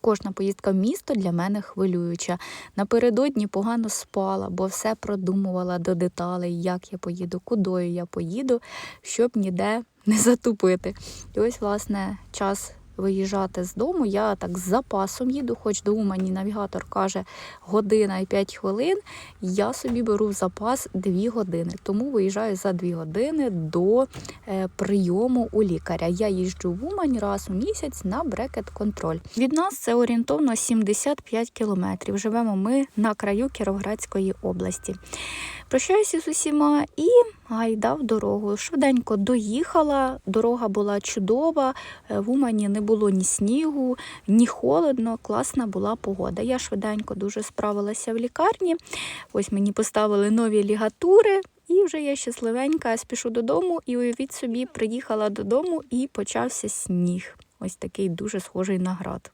Кожна поїздка в місто для мене хвилююча. Напередодні погано спала, бо все продумувала до деталей, як я поїду, куди я поїду, щоб ніде не затупити. І ось, власне, час виїжджати з дому. Я так з запасом їду, хоч до Умані навігатор каже година і 5 хвилин. Я собі беру в запас 2 години, тому виїжджаю за 2 години до е, прийому у лікаря. Я їжджу в Умань раз у місяць на брекет-контроль. Від нас це орієнтовно 75 кілометрів. Живемо ми на краю Кіровоградської області. Прощаюся з усіма і гайда в дорогу. Швиденько доїхала. Дорога була чудова. е, В Умані не було ні снігу, ні холодно. Класна була погода. Я швиденько дуже справилася в лікарні. Ось мені поставили нові лігатури. І вже я щасливенька спішу додому, і уявіть собі, приїхала додому і почався сніг. Ось такий дуже схожий на град.